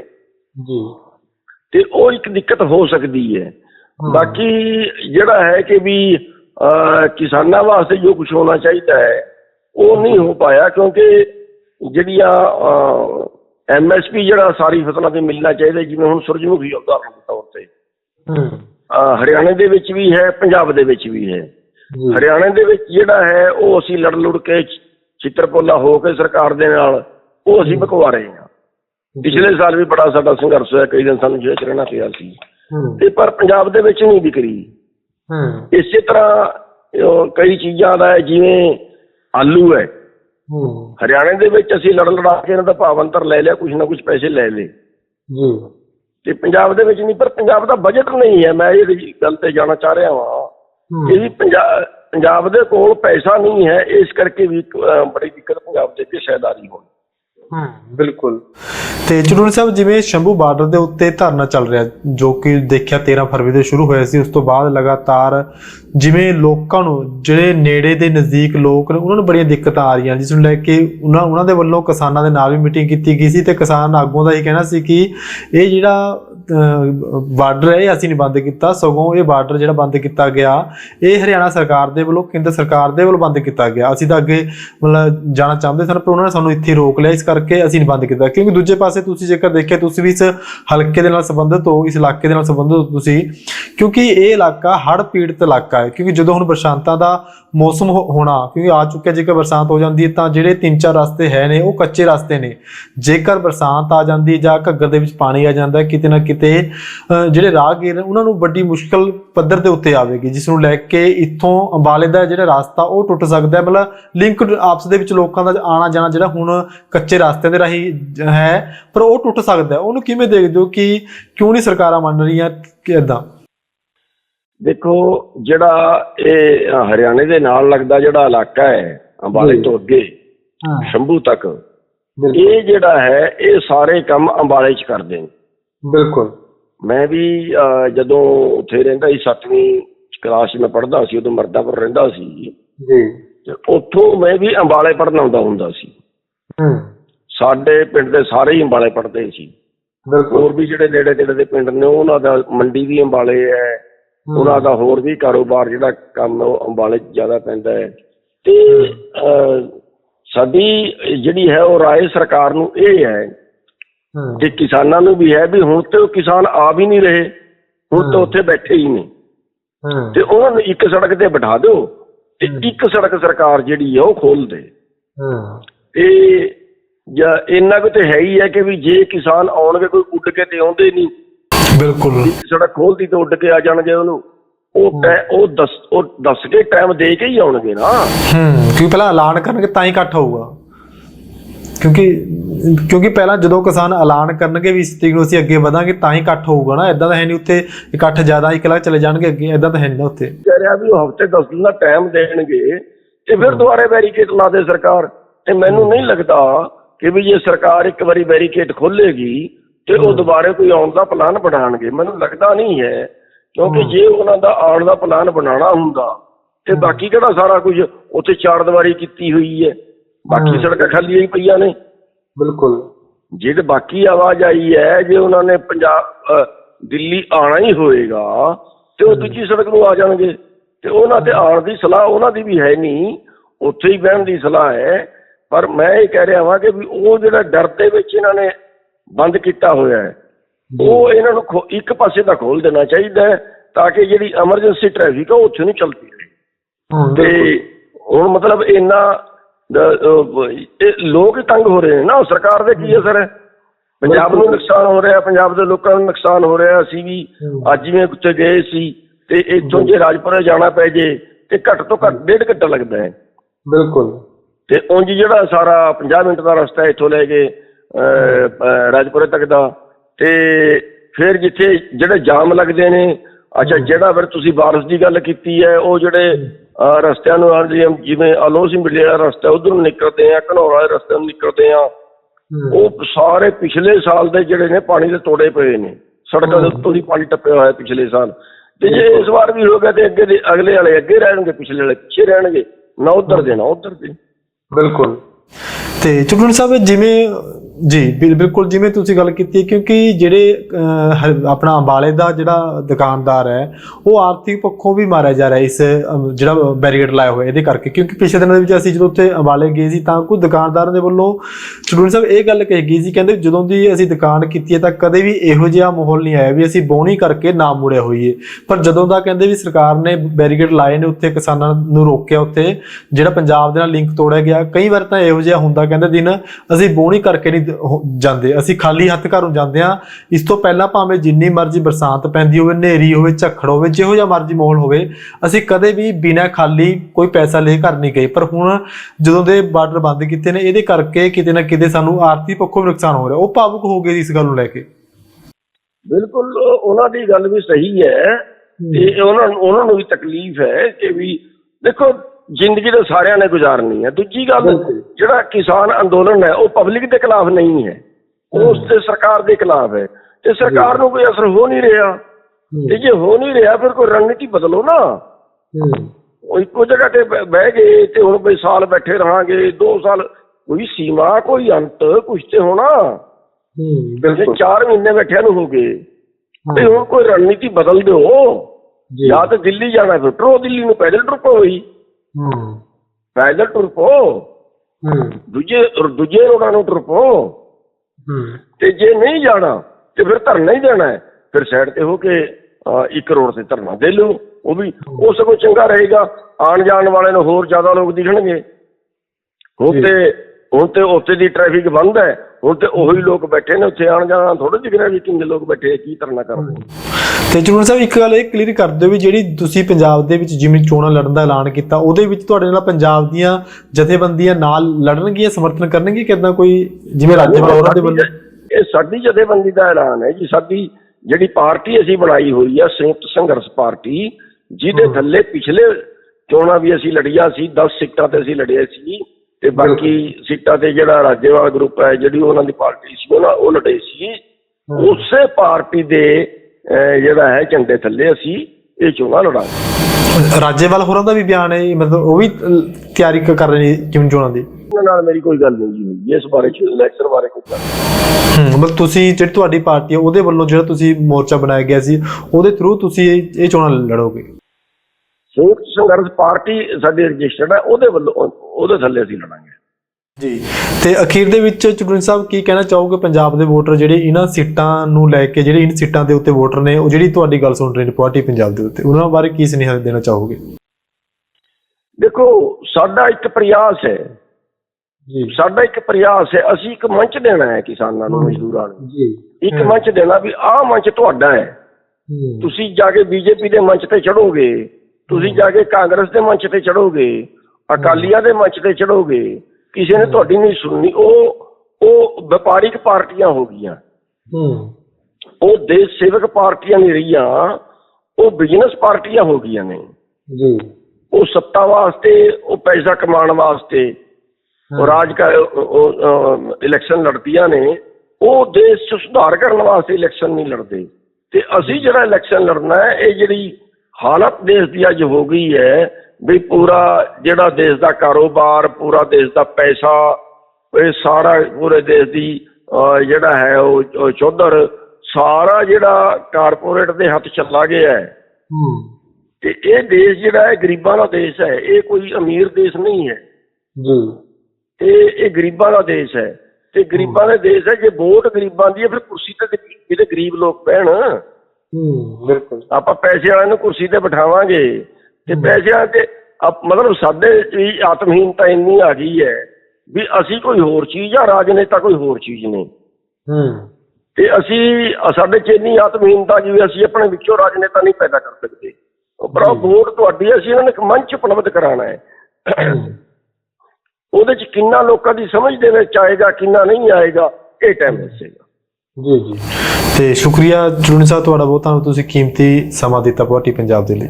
ਜੀ। ਤੇ ਉਹ ਇੱਕ ਦਿੱਕਤ ਹੋ ਸਕਦੀ ਹੈ। ਬਾਕੀ ਜਿਹੜਾ ਹੈ ਕਿ ਵੀ ਕਿਸਾਨਾਂ ਵਾਸਤੇ ਜੋ ਕੁਝ ਹੋਣਾ ਚਾਹੀਦਾ ਹੈ ਉਹ ਨਹੀਂ ਹੋ। ਪਾਇਆ ਕਿਉਂਕਿ ਜਿਹੜੀਆਂ ਐਮਐਸਪੀ ਜਿਹੜਾ ਸਾਰੀ ਫਸਲਾਂ ਤੇ ਮਿਲਣਾ ਚਾਹੀਦਾ ਜਿਵੇਂ ਹੁਣ ਸੂਰਜਮੁਖੀ ਉਦਾਹਰਨ ਦੇ ਤੌਰ ਤੇ। ਹਰਿਆਣੇ ਦੇ ਵਿੱਚ ਵੀ ਹੈ ਪੰਜਾਬ ਦੇ ਵਿੱਚ ਵੀ ਹੈ। ਹਰਿਆਣੇ ਦੇ ਵਿੱਚ ਜਿਹੜਾ ਹੈ ਉਹ ਅਸੀਂ ਲੜ ਲੁੜ ਕੇ ਚਿੱਤਰਪੋਲਾ ਹੋ ਕੇ ਸਰਕਾਰ ਦੇ ਨਾਲ ਉਹ ਅਸੀਂ ਬਕਵਾ ਰਹੇ ਹਾਂ। ਪਿਛਲੇ ਸਾਲ ਵੀ ਬੜਾ ਸਾਡਾ ਸੰਘਰਸ਼ ਹੋਇਆ ਕਈ ਦਿਨ ਸਾਨੂੰ ਜੇਲ੍ਹ ਰਹਿਣਾ ਪਿਆ ਸੀ। ਤੇ ਪਰ ਪੰਜਾਬ ਦੇ ਵਿੱਚ ਨਹੀਂ ਵਿਕਰੀ। ਹੂੰ। ਇਸੇ ਤਰ੍ਹਾਂ ਕਈ ਚੀਜ਼ਾਂ ਦਾ ਜਿਵੇਂ ਆਲੂ ਹੂੰ। ਹਰਿਆਣੇ ਦੇ ਵਿੱਚ ਅਸੀਂ ਲੜ ਲੜਾ ਕੇ ਇਹਨਾਂ ਦਾ ਭਾਵ ਅੰਤਰ ਲੈ ਲਿਆ ਕੁਝ ਨਾ ਕੁਝ ਪੈਸੇ ਲੈ ਲਏ। ਜੀ ਤੇ ਪੰਜਾਬ ਦੇ ਵਿੱਚ ਨਹੀਂ ਪਰ ਪੰਜਾਬ ਦਾ ਬਜਟ ਨਹੀਂ ਹੈ ਮੈਂ ਇਹ ਗੱਲ ਤੇ ਜਾਣਾ ਚਾਹ ਰਿਹਾ ਹਾਂ। ਇਹ ਪੰਜਾਬ ਪੰਜਾਬ ਦੇ ਕੋਲ ਪੈਸਾ ਨਹੀਂ ਹੈ ਇਸ ਕਰਕੇ ਵੀ ਬੜੀ ਦਿੱਕਤ ਪੰਜਾਬ ਦੇ ਵਿੱਚ ਰਹੀ ਹੋਣੀ। ਹਾਂ, ਬਿਲਕੁਲ। ਤੇ ਚੜੂਲ ਸਾਹਿਬ, ਜਿਵੇਂ ਸ਼ੰਭੂ ਬਾਰਡਰ ਦੇ ਉੱਤੇ ਧਰਨਾ ਚੱਲ ਰਿਹਾ, ਜੋ ਕਿ ਦੇਖਿਆ 13 ਫਰਵਰੀ ਤੋਂ ਸ਼ੁਰੂ ਹੋਇਆ ਸੀ, ਉਸ ਤੋਂ ਬਾਅਦ ਲਗਾਤਾਰ ਜਿਵੇਂ ਲੋਕਾਂ ਨੂੰ, ਜਿਹੜੇ ਨੇੜੇ ਦੇ ਨਜ਼ਦੀਕ ਲੋਕ ਨੇ, ਉਹਨਾਂ ਨੂੰ ਬੜੀਆਂ ਦਿੱਕਤਾਂ ਆ ਰਹੀਆਂ ਜਿਸ ਨੂੰ ਲੈ ਕੇ ਉਹਨਾਂ ਉਹਨਾਂ ਦੇ ਵੱਲੋਂ ਕਿਸਾਨਾਂ ਦੇ ਨਾਲ ਵੀ ਮੀਟਿੰਗ ਕੀਤੀ ਗਈ ਸੀ ਤੇ ਕਿਸਾਨ ਆਗੂਆਂ ਦਾ ਇਹ ਕਹਿਣਾ ਸੀ ਕਿ ਇਹ ਜਿਹੜਾ ਬਾਰਡਰ ਹੈ, ਇਹ ਅਸੀਂ ਨਹੀਂ ਬੰਦ ਕੀਤਾ, ਸਗੋਂ ਇਹ ਬਾਰਡਰ ਜਿਹੜਾ ਬੰਦ ਕੀਤਾ ਗਿਆ, ਇਹ ਹਰਿਆਣਾ ਸਰਕਾਰ ਦੇ ਵੱਲੋਂ, ਕੇਂਦਰ ਸਰਕਾਰ ਦੇ ਵੱਲੋਂ ਬੰਦ ਕੀਤਾ ਗਿਆ। ਅਸੀਂ ਤਾਂ ਅੱਗੇ ਮਤਲਬ ਜਾਣਾ ਚਾਹੁੰਦੇ ਸਨ, ਪਰ ਉਹਨਾਂ ਨੇ ਸਾਨੂੰ ਇੱਥੇ ਰੋਕ ਲਿਆ, ਇਸ ਕਰਕੇ ਅਸੀਂ ਨਹੀਂ ਕੀਤਾ। ਕਿਉਂਕਿ ਦੂਜੇ ਪਾਸੇ ਤੁਸੀਂ ਜੇਕਰ ਦੇਖਿਆ ਤੁਸੀਂ ਵੀ ਇਸ ਹਲਕੇ ਦੇ ਨਾਲ ਸੰਬੰਧਿਤ ਹੋ ਇਸ ਇਲਾਕੇ ਦੇ ਨਾਲ ਸੰਬੰਧਿਤ ਹੋ ਤੁਸੀਂ ਕਿਉਂਕਿ ਇਹ ਇਲਾਕਾ ਹੜ੍ਹ ਪੀੜਤ ਇਲਾਕਾ ਹੈ। ਕਿਉਂਕਿ ਜਦੋਂ ਹੁਣ ਬਰਸਾਤਾਂ ਦਾ ਮੌਸਮ ਹੋਣਾ ਕਿਉਂਕਿ ਆ ਚੁੱਕਿਆ ਜੇਕਰ ਬਰਸਾਤ ਹੋ ਜਾਂਦੀ ਹੈ ਤਾਂ ਜਿਹੜੇ ਤਿੰਨ ਚਾਰ ਰਸਤੇ ਹੈ ਨੇ ਉਹ ਕੱਚੇ ਰਸਤੇ ਨੇ। ਜੇਕਰ ਬਰਸਾਤ ਆ ਜਾਂਦੀ ਜਾਂ ਘੱਗਰ ਦੇ ਵਿੱਚ ਪਾਣੀ ਆ ਜਾਂਦਾ ਕਿਤੇ ਨਾ ਕਿਤੇ ਅਹ, ਜਿਹੜੇ ਰਾਹਗੀਰ ਨੇ ਉਹਨਾਂ ਨੂੰ ਵੱਡੀ ਮੁਸ਼ਕਲ ਪੱਧਰ ਦੇ ਉੱਤੇ ਆਵੇਗੀ ਜਿਸ ਨੂੰ ਲੈ ਕੇ ਇੱਥੋਂ ਅੰਬਾਲੇ ਦਾ ਜਿਹੜਾ ਰਸਤਾ ਉਹ ਟੁੱਟ ਸਕਦਾ ਹੈ। ਮਤਲਬ ਲਿੰਕ ਆਪਸ ਦੇ ਵਿੱਚ ਲੋਕਾਂ ਦਾ ਆਣਾ ਜਾਣਾ ਜਿਹੜਾ ਹੁਣ ਕੱਚੇ ਰਸਤਿਆਂ ਦੇ ਰਾਹੀਂ ਹੈ ਪਰ ਉਹ ਟੁੱਟ ਸਕਦਾ ਹੈ। ਉਹਨੂੰ ਕਿਵੇਂ ਦੇਖਦੇ ਹੋ ਕਿ ਕਿਉਂ ਨਹੀਂ ਸਰਕਾਰਾਂ ਮੰਨ ਰਹੀਆਂ ਕਿ ਇਦਾਂ ਦੇਖੋ ਜਿਹੜਾ ਇਹ ਹਰਿਆਣੇ ਦੇ ਨਾਲ ਲੱਗਦਾ ਜਿਹੜਾ ਇਲਾਕਾ ਹੈ ਅੰਬਾਲੇ। ਤੋਂ ਅੱਗੇ ਸ਼ੰਭੂ ਤੱਕ ਇਹ ਜਿਹੜਾ ਹੈ ਇਹ ਸਾਰੇ ਕੰਮ ਅੰਬਾਲੇ 'ਚ ਕਰਦੇ ਨੇ। ਬਿਲਕੁਲ। ਮੈਂ ਵੀ ਜਦੋਂ ਉੱਥੇ ਰਹਿੰਦਾ ਸੀ 7ਵੀਂ ਕਲਾਸ 'ਚ ਮੈਂ ਪੜ੍ਹਦਾ ਸੀ ਉਦੋਂ ਮਰਦਾਪੁਰ ਰਹਿੰਦਾ ਸੀ। ਜੀ। ਤੇ ਉੱਥੋਂ ਮੈਂ ਵੀ ਅੰਬਾਲੇ ਪੜ੍ਹਨ ਆਉਂਦਾ ਹੁੰਦਾ ਸੀ। ਹੂੰ। ਸਾਡੇ ਪਿੰਡ ਦੇ ਸਾਰੇ ਹੀ ਅੰਬਾਲੇ ਪੜ੍ਹਦੇ ਸੀ। ਹੋਰ ਵੀ ਜਿਹੜੇ ਨੇੜੇ ਨੇੜੇ ਦੇ ਪਿੰਡ ਨੇ ਉਹਨਾਂ ਦਾ ਮੰਡੀ ਵੀ ਅੰਬਾਲੇ ਹੈ। ਉਹਨਾਂ ਦਾ ਹੋਰ ਵੀ ਕਾਰੋਬਾਰ ਜਿਹੜਾ ਕੰਮ ਉਹ ਅੰਬਾਲੇ 'ਚ ਜ਼ਿਆਦਾ ਪੈਂਦਾ ਹੈ। ਤੇ ਸਾਡੀ ਜਿਹੜੀ ਹੈ ਉਹ ਰਾਏ ਸਰਕਾਰ ਨੂੰ ਇਹ ਹੂੰ ਤੇ ਕਿਸਾਨਾਂ ਨੂੰ ਵੀ ਹੈ ਵੀ ਹੁਣ ਤੇ ਉਹ ਕਿਸਾਨ ਆ ਵੀ ਨਹੀਂ ਰਹੇ ਹੁਣ ਤਾਂ ਉੱਥੇ ਬੈਠੇ ਹੀ ਨੇ। ਤੇ ਉਹਨਾਂ ਨੂੰ ਇੱਕ ਸੜਕ ਤੇ ਬਿਠਾ ਦਿਓ ਤੇ ਇੱਕ ਸੜਕ ਸਰਕਾਰ ਜਿਹੜੀ ਹੈ ਉਹ ਖੋਲ ਦੇ। ਹੂੰ। ਤੇ ਜਾਂ ਇੰਨਾ ਕੁ ਤੇ ਹੈ ਹੀ ਹੈ ਕਿ ਵੀ ਜੇ ਕਿਸਾਨ ਆਉਣਗੇ ਕੋਈ ਉੱਡ ਕੇ ਤੇ ਆਉਂਦੇ ਨਹੀਂ। ਬਿਲਕੁਲ। ਸੜਕ ਖੋਲਦੀ ਤੇ ਉੱਡ ਕੇ ਆ ਜਾਣਗੇ ਉਹਨੂੰ। ਉਹ ਉਹ ਦੱਸ ਉਹ ਦੱਸ ਕੇ ਟਾਈਮ ਦੇ ਕੇ ਹੀ ਆਉਣਗੇ ਨਾ। ਹੂੰ ਕਿਉਂਕਿ ਪਹਿਲਾਂ ਐਲਾਨ ਕਰਨਗੇ ਤਾਂ ਹੀ ਇਕੱਠ ਹੋਊਗਾ। ਕਿਉਂਕਿ ਕਿਉਂਕਿ ਪਹਿਲਾਂ ਜਦੋਂ ਕਿਸਾਨ ਐਲਾਨ ਕਰਨਗੇ ਵੀ ਇਸ ਤਰੀਕ ਨੂੰ ਅਸੀਂ ਅੱਗੇ ਵਧਾਂਗੇ ਤਾਂ ਹੀ ਇਕੱਠ ਹੋਊਗਾ ਨਾ। ਇਦਾਂ ਤਾਂ ਹੈ ਨਹੀਂ ਉੱਥੇ ਇਕੱਠ ਜ਼ਿਆਦਾ ਇੱਕ ਲੱਖ ਚਲੇ ਜਾਣਗੇ ਅੱਗੇ ਇਦਾਂ ਤਾਂ ਹੈ ਨਹੀਂ ਨਾ ਉੱਥੇ। ਕਹਿ ਰਿਹਾ ਵੀ ਉਹ ਹਫ਼ਤੇ 10 ਦਿਨ ਦਾ ਟਾਈਮ ਦੇਣਗੇ ਤੇ ਫਿਰ ਦੁਬਾਰੇ ਬੈਰੀਕੇਡ ਲਾ ਦੇ ਸਰਕਾਰ। ਤੇ ਮੈਨੂੰ ਨਹੀਂ ਲੱਗਦਾ ਕਿ ਵੀ ਜੇ ਸਰਕਾਰ ਇੱਕ ਵਾਰੀ ਬੈਰੀਕੇਡ ਖੋਲੇਗੀ ਤੇ ਉਹ ਦੁਬਾਰੇ ਕੋਈ ਆਉਣ ਦਾ ਪਲਾਨ ਬਣਾਉਣਗੇ। ਮੈਨੂੰ ਲੱਗਦਾ ਨਹੀਂ ਹੈ ਕਿਉਂਕਿ ਜੇ ਉਹਨਾਂ ਦਾ ਆਉਣ ਦਾ ਪਲਾਨ ਬਣਾਉਣਾ ਹੁੰਦਾ ਤੇ ਬਾਕੀ ਕਿਹੜਾ ਸਾਰਾ ਕੁਝ ਉੱਥੇ ਚਾਰ ਦੀਵਾਰੀ ਕੀਤੀ ਹੋਈ ਹੈ? ਬਾਕੀ ਸੜਕਾਂ ਖਾਲੀਆਂ ਹੀ ਪਈਆਂ ਨੇ। ਬਿਲਕੁਲ। ਜਿਹੜੇ ਬਾਕੀ ਆਵਾਜ਼ ਆਈ ਹੈ ਜੇ ਉਹਨਾਂ ਨੇ ਪੰਜਾਬ ਦਿੱਲੀ ਆਣਾ ਹੀ ਹੋਏਗਾ ਤੇ ਉਹ ਦੂਜੀ ਸੜਕ ਨੂੰ ਆ ਜਾਣਗੇ। ਤੇ ਉਹਨਾਂ ਤੇ ਆਉਣ ਦੀ ਸਲਾਹ ਉਹਨਾਂ ਦੀ ਵੀ ਹੈ ਨਹੀਂ ਉੱਥੇ ਹੀ ਬਹਿਣ ਦੀ ਸਲਾਹ ਹੈ। ਪਰ ਮੈਂ ਇਹ ਕਹਿ ਰਿਹਾ ਹਾਂ ਕਿ ਵੀ ਉਹ ਜਿਹੜਾ ਡਰ ਦੇ ਵਿੱਚ ਇਹਨਾਂ ਨੇ ਬੰਦ ਕੀਤਾ ਹੋਇਆ ਹੈ ਉਹ ਇਹਨਾਂ ਨੂੰ ਇੱਕ ਪਾਸੇ ਦਾ ਖੋਲ ਦੇਣਾ ਚਾਹੀਦਾ ਹੈ ਤਾਂ ਕਿ ਜਿਹੜੀ ਐਮਰਜੈਂਸੀ ਟ੍ਰੈਫਿਕ ਆ ਉਹ ਉੱਥੇ ਨਹੀਂ ਚੱਲਦੀ ਰਹੇ। ਤੇ ਹੁਣ ਮਤਲਬ ਇੰਨਾ ਲੋਕ ਤੰਗ ਹੋ ਰਹੇ ਨੇ ਨਾ ਸਰਕਾਰ ਦੇ ਕੀ ਅਸਰ ਹੈ? ਪੰਜਾਬ ਨੂੰ ਨੁਕਸਾਨ ਹੋ ਰਿਹਾ ਪੰਜਾਬ ਦੇ ਲੋਕਾਂ ਨੂੰ ਨੁਕਸਾਨ ਹੋ ਰਿਹਾ ਅਸੀਂ ਵੀ ਅੱਜ ਜਿਵੇਂ ਉੱਥੇ ਗਏ ਸੀ ਤੇ ਇੱਥੋਂ ਜੇ ਰਾਜਪੁਰਾ ਜਾਣਾ ਪੈ ਜੇ ਤੇ ਘੱਟ ਤੋਂ ਘੱਟ ਡੇਢ ਘੰਟਾ ਲੱਗਦਾ ਹੈ। ਬਿਲਕੁਲ। ਤੇ ਉਂਝ ਜਿਹੜਾ ਸਾਰਾ 50 ਮਿੰਟ ਦਾ ਰਸਤਾ ਇੱਥੋਂ ਲੈ ਕੇ ਰਾਜਪੁਰੇ ਤੱਕ ਦਾ ਤੇ ਫਿਰ ਜਿੱਥੇ ਜਿਹੜੇ ਜਾਮ ਲੱਗਦੇ ਨੇ ਅੱਛਾ ਜਿਹੜਾ ਫਿਰ ਤੁਸੀਂ ਬਾਰਿਸ਼ ਦੀ ਗੱਲ ਕੀਤੀ ਹੈ ਉਹ ਜਿਹੜੇ ਰਸਤਿਆਂ ਨੂੰ ਆ, ਜਿਵੇਂ ਅਲੋ ਸਿੰਘ ਬਿੱਲੇ ਵਾਲਾ ਰਸਤਾ ਉਧਰ ਨਿਕਲਦੇ ਆ ਘਨੌਰ ਵਾਲੇ ਰਸਤੇ ਨੂੰ ਨਿਕਲਦੇ ਆ। ਉਹ ਸਾਰੇ ਪਿਛਲੇ ਸਾਲ ਦੇ ਜਿਹੜੇ ਨੇ ਪਾਣੀ ਦੇ ਤੋੜੇ ਪਏ ਨੇ। ਸੜਕਾਂ ਦੇ ਉੱਤੋਂ ਦੀ ਪਾਣੀ ਟੱਪਿਆ ਹੋਇਆ ਪਿਛਲੇ ਸਾਲ। ਤੇ ਜੇ ਇਸ ਵਾਰ ਵੀ ਹੋ ਗਿਆ ਤੇ ਅੱਗੇ ਦੇ ਅਗਲੇ ਵਾਲੇ ਅੱਗੇ ਰਹਿਣਗੇ ਪਿਛਲੇ ਵਾਲੇ ਪਿੱਛੇ ਰਹਿਣਗੇ। ਨਾ ਉਧਰ ਦੇ ਨਾ ਉਧਰ ਦੇ। ਬਿਲਕੁਲ। ਤੇ ਚੁਗਣ ਸਾਹਿਬ ਜਿਵੇਂ ਜੀ ਬਿਲ- ਬਿਲਕੁਲ ਜਿਵੇਂ ਤੁਸੀਂ ਗੱਲ ਕੀਤੀ ਹੈ, ਕਿਉਂਕਿ ਜਿਹੜੇ ਆਪਣਾ ਅੰਬਾਲੇ ਦਾ ਜਿਹੜਾ ਦੁਕਾਨਦਾਰ ਹੈ ਉਹ ਆਰਥਿਕ ਪੱਖੋਂ ਵੀ ਮਾਰਿਆ ਜਾ ਰਿਹਾ ਇਸ ਜਿਹੜਾ ਬੈਰੀਅਰ ਲਾਇਆ ਹੋਇਆ ਇਹਦੇ ਕਰਕੇ। ਕਿਉਂਕਿ ਪਿਛਲੇ ਦਿਨਾਂ ਦੇ ਵਿੱਚ ਅਸੀਂ ਜਦੋਂ ਉੱਥੇ ਅੰਬਾਲੇ ਗਏ ਸੀ ਤਾਂ ਕੋਈ ਦੁਕਾਨਦਾਰਾਂ ਦੇ ਵੱਲੋਂ ਚੁਗਣ ਸਾਹਿਬ ਇਹ ਗੱਲ ਕਹੀ ਗਈ ਸੀ ਕਹਿੰਦੇ ਜਦੋਂ ਦੀ ਅਸੀਂ ਦੁਕਾਨ ਕੀਤੀ ਹੈ ਤਾਂ ਕਦੇ ਵੀ ਇਹੋ ਜਿਹਾ ਮਾਹੌਲ ਨਹੀਂ ਆਇਆ ਵੀ ਅਸੀਂ ਬੋਣੀ ਕਰਕੇ ਨਾ ਮੁੜਿਆ ਹੋਈਏ। ਪਰ ਜਦੋਂ ਦਾ ਕਹਿੰਦੇ ਵੀ ਸਰਕਾਰ ਨੇ ਬੈਰੀਕੇਡ ਲਾਏ ਨੇ ਉੱਥੇ ਕਿਸਾਨਾਂ ਨੂੰ ਰੋਕਿਆ ਉੱਥੇ ਜਿਹੜਾ ਪੰਜਾਬ ਦੇ ਨਾਲ ਲਿੰਕ ਤੋੜਿਆ ਗਿਆ ਕਈ ਵਾਰ ਤਾਂ ਇਹੋ ਜਿਹਾ ਹੁੰਦਾ ਕਹਿੰਦੇ ਦਿਨ ਅਸੀਂ ਬੋਣੀ ਕਰਕੇ ਨਹੀਂ ਜਾਂਦੇ ਅਸੀਂ ਖਾਲੀ ਹੱਥ ਘਰੋਂ ਜਾਂਦੇ ਆ ਇਸ ਤੋਂ ਪਹਿਲਾਂ ਭਾਵੇਂ ਜਿੰਨੀ ਮਰਜ਼ੀ ਬਰਸਾਤ ਪੈਂਦੀ ਹੋਵੇ ਹਨੇਰੀ ਹੋਵੇ ਝੱਖੜ ਹੋਵੇ ਜਿਹੋ ਜਿਹਾ ਮਰਜ਼ੀ ਮਾਹੌਲ ਹੋਵੇ ਅਸੀਂ ਕਦੇ ਵੀ ਬਿਨਾਂ ਖਾਲੀ ਕੋਈ ਪੈਸਾ ਲੈ ਘਰ ਨਹੀਂ ਗਏ। ਪਰ ਹੁਣ ਜਦੋਂ ਦੇ ਬਾਰਡਰ ਬੰਦ ਕੀਤੇ ਨੇ ਇਹਦੇ ਕਰਕੇ ਕਿਤੇ ਨਾ ਕਿਤੇ ਸਾਨੂੰ ਆਰਥਿਕ ਪੱਖੋਂ ਵੀ ਨੁਕਸਾਨ ਹੋ ਰਿਹਾ। ਉਹ ਭਾਵੁਕ ਹੋ ਗਏ ਇਸ ਗੱਲ ਨੂੰ ਲੈ ਕੇ। ਬਿਲਕੁਲ ਉਹਨਾਂ ਦੀ ਗੱਲ ਵੀ ਸਹੀ ਹੈ। ਤੇ ਉਹਨਾਂ ਉਹਨਾਂ ਨੂੰ ਵੀ ਤਕਲੀਫ ਹੈ ਕਿ ਵੀ ਦੇਖੋ ਜ਼ਿੰਦਗੀ ਤਾਂ ਸਾਰਿਆਂ ਨੇ ਗੁਜ਼ਾਰਨੀ ਹੈ। ਦੂਜੀ ਗੱਲ ਜਿਹੜਾ ਕਿਸਾਨ ਅੰਦੋਲਨ ਹੈ ਉਹ ਪਬਲਿਕ ਦੇ ਖਿਲਾਫ ਨਹੀਂ ਹੈ। ਉਸ ਤੇ ਸਰਕਾਰ ਦੇ ਖਿਲਾਫ ਹੈ। ਤੇ ਸਰਕਾਰ ਨੂੰ ਕੋਈ ਅਸਰ ਹੋ ਨਹੀਂ ਰਿਹਾ। ਤੇ ਜੇ ਹੋ ਨਹੀਂ ਰਿਹਾ ਫਿਰ ਕੋਈ ਰਣਨੀਤੀ ਬਦਲੋ ਨਾ। ਉਹ ਇੱਕੋ ਜਗ੍ਹਾ ਤੇ ਬਹਿ- ਗਏ ਤੇ ਹੁਣ ਬਈ ਸਾਲ ਬੈਠੇ ਰਹਾਂਗੇ 2 ਸਾਲ ਕੋਈ ਸੀਮਾ ਕੋਈ ਅੰਤ ਕੁਛ ਤੇ ਹੋਣਾ। ਜੇ 4 ਮਹੀਨੇ ਬੈਠਿਆਂ ਨੂੰ ਹੋ ਗਏ ਤੇ ਹੁਣ ਕੋਈ ਰਣਨੀਤੀ ਬਦਲ ਦਿਓ। ਜਾਂ। ਤਾਂ ਦਿੱਲੀ ਜਾਣਾ ਫਿਰ ਟਰੋ ਦਿੱਲੀ ਨੂੰ ਪੈਦਲ ਟੁਰ ਪਓ ਹੀ। ਪੈਦਲ ਟੁਰ ਪਓ ਦੂਜੇ ਦੂਜੇ ਰੋਡਾਂ ਨੂੰ ਟੁਰ ਪਓ ਤੇ ਜੇ ਨਹੀਂ ਜਾਣਾ ਤੇ ਫਿਰ ਧਰਨਾ ਹੀ ਦੇਣਾ ਹੈ। ਫਿਰ ਸਾਈਡ ਤੇ ਹੋ ਕੇ ਇੱਕ ਰੋਡ ਤੇ ਧਰਨਾ ਦੇ ਲਓ। ਉਹ ਵੀ ਉਹ ਸਗੋਂ ਚੰਗਾ ਰਹੇਗਾ। ਆਉਣ ਜਾਣ ਵਾਲੇ ਨੂੰ ਹੋਰ ਜ਼ਿਆਦਾ ਲੋਕ ਦਿਖਣਗੇ। ਹੁਣ ਤੇ ਹੁਣ ਤੇ ਉੱਥੇ ਦੀ ਟ੍ਰੈਫਿਕ ਬੰਦ ਹੈ। ਹੁਣ ਤੇ ਉਹੀ ਲੋਕ ਬੈਠੇ ਨੇ ਉੱਥੇ ਆਉਣ ਜਾਣ ਥੋੜੇ ਦਿਖ ਰਿਹਾ ਵੀ ਕਿੰਨੇ ਲੋਕ ਬੈਠੇ ਆ, ਕੀ ਧਰਨਾ ਕਰਦੇ ਤੇ ਜਰੂਰ ਸਾਹਿਬ ਇੱਕ ਗੱਲ ਇਹ ਕਲੀਅਰ ਕਰ ਦਿਓ ਵੀ ਜਿਹੜੀ ਤੁਸੀਂ ਪੰਜਾਬ ਦੇ ਵਿੱਚ ਜਿਵੇਂ ਚੋਣਾਂ ਲੜਨ ਦਾ ਐਲਾਨ ਕੀਤਾ ਉਹਦੇ ਵਿੱਚ ਤੁਹਾਡੇ ਨਾਲ ਪੰਜਾਬ ਦੀਆਂ ਜਥੇਬੰਦੀਆਂ ਨਾਲ ਲੜਨਗੀਆਂ ਸਮਰਥਨ ਕਰਨਗੀਆਂ ਕਿਦਾਂ ਕੋਈ ਜਿਵੇਂ ਰਾਜਪਾਲ ਹੋਰਾਂ ਦੇ ਵੱਲੋਂ? ਇਹ ਸਾਡੀ ਜਥੇਬੰਦੀ ਦਾ ਐਲਾਨ ਹੈ ਜੀ ਸਾਡੀ ਜਿਹੜੀ ਪਾਰਟੀ ਅਸੀਂ ਬਣਾਈ ਹੋਈ ਹੈ ਸੰਯੁਕਤ ਸੰਘਰਸ਼ ਪਾਰਟੀ ਜਿਹਦੇ ਥੱਲੇ ਪਿਛਲੇ ਚੋਣਾਂ ਵੀ ਅਸੀਂ ਲੜੀਆਂ ਸੀ 10 ਸੀਟਾਂ ਤੇ ਅਸੀਂ ਲੜਿਆ ਸੀ ਤੇ ਬਾਕੀ ਸੀਟਾਂ ਤੇ ਜਿਹੜਾ ਰਾਜੇਵਾਲ ਗਰੁੱਪ ਹੈ ਜਿਹੜੀ ਉਹਨਾਂ ਦੀ ਪਾਰਟੀ ਸੀ ਉਹਨਾਂ ਉਹ ਲੜੇ ਸੀ। ਉਸੇ ਪਾਰਟੀ ਦੇ ਜਿਹੜਾ ਹੈ ਝੰਡੇ ਥੱਲੇ ਅਸੀਂ ਇਹ ਚੋਣਾਂ ਲੜਾਂਗੇ। ਰਾਜੇਵਾਲ ਹੋਰਾਂ ਦਾ ਵੀ ਬਿਆਨ ਹੈ ਮਤਲਬ ਉਹ ਵੀ ਤਿਆਰੀ ਕਰ ਰਹੇ ਨੇ ਚੋਣਾਂ ਦੀ? ਉਹਨਾਂ ਨਾਲ ਮੇਰੀ ਕੋਈ ਗੱਲ ਨਹੀਂ ਜੀ ਇਸ ਬਾਰੇ ਚ ਇਲੈਕਸ਼ਨ ਬਾਰੇ ਕੋਈ ਗੱਲ ਮਤਲਬ ਤੁਸੀਂ ਜਿਹੜੀ ਤੁਹਾਡੀ ਪਾਰਟੀ ਹੈ ਉਹਦੇ ਵੱਲੋਂ ਜਿਹੜਾ ਤੁਸੀਂ ਮੋਰਚਾ ਬਣਾਇਆ ਗਿਆ ਸੀ ਉਹਦੇ ਥਰੂ ਤੁਸੀਂ ਇਹ ਚੋਣਾਂ ਲੜੋਗੇ? ਸੰਯੁਕਤ ਸੰਘਰਸ਼ ਪਾਰਟੀ ਸਾਡੀ ਰਜਿਸਟਰਡ ਹੈ ਉਹਦੇ ਵੱਲੋਂ ਉਹਦੇ ਥੱਲੇ ਅਸੀਂ ਲੜਾਂਗੇ। ਜੀ। ਤੇ ਅਖੀਰ ਦੇ ਵਿੱਚ ਚੁਗਨੀ ਸਾਹਿਬ ਕੀ ਕਹਿਣਾ ਚਾਹੋਗੇ ਪੰਜਾਬ ਦੇ ਵੋਟਰ ਜਿਹੜੇ ਇਹਨਾਂ ਸੀਟਾਂ ਨੂੰ ਲੈ ਕੇ ਜਿਹੜੇ ਇਨ ਸੀਟਾਂ ਦੇ ਉੱਤੇ ਵੋਟਰ ਨੇ ਉਹ ਜਿਹੜੀ ਤੁਹਾਡੀ ਗੱਲ ਸੁਣ ਰਹੇ ਨੇ ਪਾਰਟੀ ਪੰਜਾਬ ਦੇ ਉੱਤੇ ਉਹਨਾਂ ਬਾਰੇ ਕੀ ਸੁਨੇਹਾ ਦੇਣਾ ਚਾਹੋਗੇ? ਦੇਖੋ ਸਾਡਾ ਇੱਕ ਪ੍ਰਯਾਸ ਹੈ। ਜੀ। ਸਾਡਾ ਇੱਕ ਪ੍ਰਯਾਸ ਹੈ ਅਸੀਂ ਇੱਕ ਮੰਚ ਦੇਣਾ ਹੈ ਕਿਸਾਨਾਂ ਨੂੰ ਮਜ਼ਦੂਰਾਂ ਨੂੰ। ਜੀ। ਇੱਕ ਮੰਚ ਦੇਣਾ ਵੀ ਆਹ ਮੰਚ ਤੁਹਾਡਾ ਹੈ। ਤੁਸੀਂ ਜਾ ਕੇ ਬੀਜੇਪੀ ਦੇ ਮੰਚ ਤੇ ਚੜੋਗੇ ਤੁਸੀਂ ਜਾ ਕੇ ਕਾਂਗਰਸ ਦੇ ਮੰਚ ਤੇ ਚੜੋਗੇ ਅਕਾਲੀਆਂ ਦੇ ਮੰਚ ਤੇ ਚੜੋਗੇ ਕਿਸੇ ਨੇ ਤੁਹਾਡੀ ਨਹੀਂ ਸੁਣਨੀ ਉਹ ਉਹ ਵਪਾਰਿਕ ਪਾਰਟੀਆਂ ਹੋ ਗਈਆਂ। ਹੂੰ। ਉਹ ਦੇਸ਼ ਸੇਵਕ ਪਾਰਟੀਆਂ ਨਹੀਂ ਰਹੀਆਂ ਉਹ ਬਿਜ਼ਨਸ ਪਾਰਟੀਆਂ ਹੋ ਗਈਆਂ ਨੇ। ਜੀ। ਉਹ ਸੱਤਾ ਵਾਸਤੇ ਉਹ ਪੈਸਾ ਕਮਾਉਣ ਵਾਸਤੇ ਉਹ ਰਾਜ ਕਰ ਇਲੈਕਸ਼ਨ ਲੜਦੀਆਂ ਨੇ ਉਹ ਦੇਸ਼ ਸੁਧਾਰ ਕਰਨ ਵਾਸਤੇ ਇਲੈਕਸ਼ਨ ਨਹੀਂ ਲੜਦੇ। ਤੇ ਅਸੀਂ ਜਿਹੜਾ ਇਲੈਕਸ਼ਨ ਲੜਨਾ ਹੈ ਇਹ ਜਿਹੜੀ ਹਾਲਤ ਦੇਸ਼ ਦੀ ਅੱਜ ਹੋ ਗਈ ਹੈ ਵੀ ਪੂਰਾ ਜਿਹੜਾ ਦੇਸ਼ ਦਾ ਕਾਰੋਬਾਰ ਪੂਰਾ ਦੇਸ਼ ਦਾ ਪੈਸਾ ਇਹ ਸਾਰਾ ਪੂਰੇ ਦੇਸ਼ ਦੀ ਜਿਹੜਾ ਹੈ ਉਹ ਚੌਧਰ ਸਾਰਾ ਜਿਹੜਾ ਕਾਰਪੋਰੇਟ ਦੇ ਹੱਥ ਚੱਲਾ ਗਿਆ ਹੈ। ਤੇ ਇਹ ਦੇਸ਼ ਜਿਹੜਾ ਹੈ ਗਰੀਬਾਂ ਦਾ ਦੇਸ਼ ਹੈ ਇਹ ਕੋਈ ਅਮੀਰ ਦੇਸ਼ ਨਹੀਂ ਹੈ। ਜੀ। ਇਹ ਇਹ ਗਰੀਬਾਂ ਦਾ ਦੇਸ਼ ਹੈ। ਤੇ ਗਰੀਬਾਂ ਦਾ ਦੇਸ਼ ਹੈ ਜੇ ਵੋਟ ਗਰੀਬਾਂ ਦੀ ਹੈ ਫਿਰ ਕੁਰਸੀ ਤੇ ਕਿਤੇ ਗਰੀਬ ਲੋਕ ਬਹਿਣ। ਹੂੰ। ਬਿਲਕੁਲ। ਆਪਾਂ ਪੈਸੇ ਵਾਲਿਆਂ ਨੂੰ ਕੁਰਸੀ ਤੇ ਬਿਠਾਵਾਂਗੇ ਤੇ ਪੈਸਿਆਂ ਤੇ ਮਤਲਬ ਸਾਡੇ 'ਚ ਵੀ ਆਤਮਹੀਨਤਾ ਇੰਨੀ ਆ ਗਈ ਹੈ ਵੀ ਅਸੀਂ ਕੋਈ ਹੋਰ ਚੀਜ਼ ਆ ਰਾਜਨੇਤਾ ਕੋਈ ਹੋਰ ਚੀਜ਼ ਨੇ ਹੂੰ। ਤੇ ਅਸੀਂ ਸਾਡੇ 'ਚ ਇੰਨੀ ਆਤਮਹੀਨਤਾ ਜਿਵੇਂ ਅਸੀਂ ਆਪਣੇ ਵਿੱਚੋਂ ਰਾਜਨੇਤਾ ਨਹੀਂ ਪੈਦਾ ਕਰ ਸਕਦੇ। ਪਰ ਉਹ ਵੋਟ ਤੁਹਾਡੀ ਅਸੀਂ ਇਹਨਾਂ ਨੂੰ ਇੱਕ ਮੰਚ ਉਪਲਬਧ ਕਰਾਉਣਾ ਹੈ। ਉਹਦੇ 'ਚ ਕਿੰਨਾ ਲੋਕਾਂ ਦੀ ਸਮਝ ਦੇ ਵਿੱਚ ਆਏਗਾ ਕਿੰਨਾ ਨਹੀਂ ਆਏਗਾ ਇਹ ਟਾਈਮ ਦੱਸੇਗਾ। ਜੀ ਜੀ। ਤੇ ਸ਼ੁਕਰੀਆ ਚੁਣੀ ਸਾਹਿਬ ਤੁਹਾਡਾ ਬਹੁਤ ਧੰਨਵਾਦ। ਤੁਸੀਂ ਕੀਮਤੀ ਸਮਾਂ ਦਿੱਤਾ ਪਾਰਟੀ ਪੰਜਾਬ ਦੇ ਲਈ।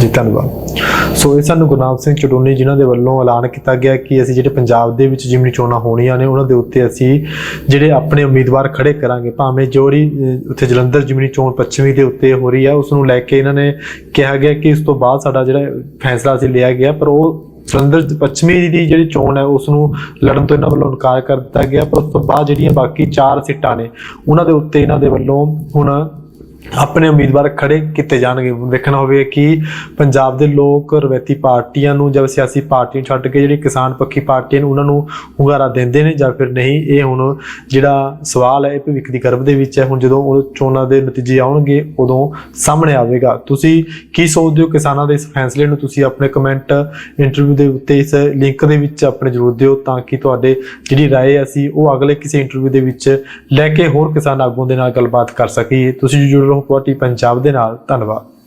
ਜੀ ਧੰਨਵਾਦ। ਸੋ ਇਹ ਸਾਨੂੰ ਗੁਰਨਾਮ ਸਿੰਘ ਚਟੂਨੀ ਜਿਨ੍ਹਾਂ ਦੇ ਵੱਲੋਂ ਐਲਾਨ ਕੀਤਾ ਗਿਆ ਕਿ ਅਸੀਂ ਜਿਹੜੇ ਪੰਜਾਬ ਦੇ ਵਿੱਚ ਜਿਮਨੀ ਚੋਣਾਂ ਹੋਣੀਆਂ ਨੇ ਉਹਨਾਂ ਦੇ ਉੱਤੇ ਅਸੀਂ ਜਿਹੜੇ ਆਪਣੇ ਉਮੀਦਵਾਰ ਖੜੇ ਕਰਾਂਗੇ। ਭਾਵੇਂ ਜੋੜੀ ਉੱਥੇ ਜਲੰਧਰ ਜਿਮਨੀ ਚੋਣ ਪੱਛਮੀ ਦੇ ਉੱਤੇ ਹੋ ਰਹੀ ਹੈ ਉਸ ਨੂੰ ਲੈ ਕੇ ਇਹਨਾਂ ਨੇ ਕਿਹਾ ਗਿਆ ਕਿ ਇਸ ਤੋਂ ਬਾਅਦ ਸਾਡਾ ਜਿਹੜਾ ਫੈਸਲਾ ਅਸੀਂ ਲਿਆ ਗਿਆ ਪਰ ਉਹ ਜਲੰਧਰ ਪੱਛਮੀ ਦੀ ਜਿਹੜੀ ਚੋਣ ਹੈ, ਉਸ ਨੂੰ ਲੜਨ ਤੋਂ ਇਹਨਾਂ ਵੱਲੋਂ ਇਨਕਾਰ ਕਰ ਦਿੱਤਾ ਗਿਆ, ਪਰ ਉਸ ਤੋਂ ਬਾਅਦ ਜਿਹੜੀਆਂ ਬਾਕੀ ਚਾਰ ਸੀਟਾਂ ਨੇ, ਉਹਨਾਂ ਦੇ ਉੱਤੇ ਇਹਨਾਂ ਦੇ ਵੱਲੋਂ ਹੁਣ ਆਪਣੇ ਉਮੀਦਵਾਰ ਖੜੇ ਕੀਤੇ ਜਾਣਗੇ ਦੇਖਣਾ ਹੋਵੇ ਕਿ ਪੰਜਾਬ ਦੇ ਲੋਕ ਰਵੈਤੀ ਪਾਰਟੀਆਂ ਨੂੰ ਜਾਂ ਸਿਆਸੀ ਪਾਰਟੀਆਂ ਨੂੰ ਛੱਡ ਕੇ ਜਿਹੜੀ ਕਿਸਾਨ ਪੱਖੀ ਪਾਰਟੀਆਂ ਨੂੰ ਉਹਨਾਂ ਨੂੰ ਹੁੰਗਾਰਾ ਦਿੰਦੇ ਨੇ ਜਾਂ ਫਿਰ ਨਹੀਂ ਇਹ ਹੁਣ ਜਿਹੜਾ ਸਵਾਲ ਹੈ ਇਹ ਭਵਿੱਖ ਦੀ ਗਰਭ ਦੇ ਵਿੱਚ ਹੈ ਹੁਣ ਜਦੋਂ ਉਹ ਚੋਣਾਂ ਦੇ ਨਤੀਜੇ ਆਉਣਗੇ ਉਦੋਂ ਸਾਹਮਣੇ ਆਵੇਗਾ ਤੁਸੀਂ ਕੀ ਸੋਚਦੇ ਹੋ ਕਿਸਾਨਾਂ ਦੇ ਇਸ ਫੈਸਲੇ ਨੂੰ ਤੁਸੀਂ ਆਪਣੇ ਕਮੈਂਟ ਇੰਟਰਵਿਊ ਦੇ ਉੱਤੇ ਇਸ ਲਿੰਕ ਦੇ ਵਿੱਚ ਆਪਣੇ ਜ਼ਰੂਰ ਦਿਓ ਤਾਂ ਕਿ ਤੁਹਾਡੇ ਜਿਹੜੀ رائے ਅਸੀਂ ਉਹ ਅਗਲੇ ਕਿਸੇ ਇੰਟਰਵਿਊ ਦੇ ਵਿੱਚ ਲੈ ਕੇ ਹੋਰ ਕਿਸਾਨ ਆਗੂਆਂ ਦੇ ਨਾਲ ਗੱਲਬਾਤ ਕਰ ਸਕੀਏ ਤੁਸੀਂ ਜੁੜੇ ਰਹੋ ਪਾਰਟੀ ਪੰਜਾਬ ਦੇ ਨਾਲ। ਧੰਨਵਾਦ।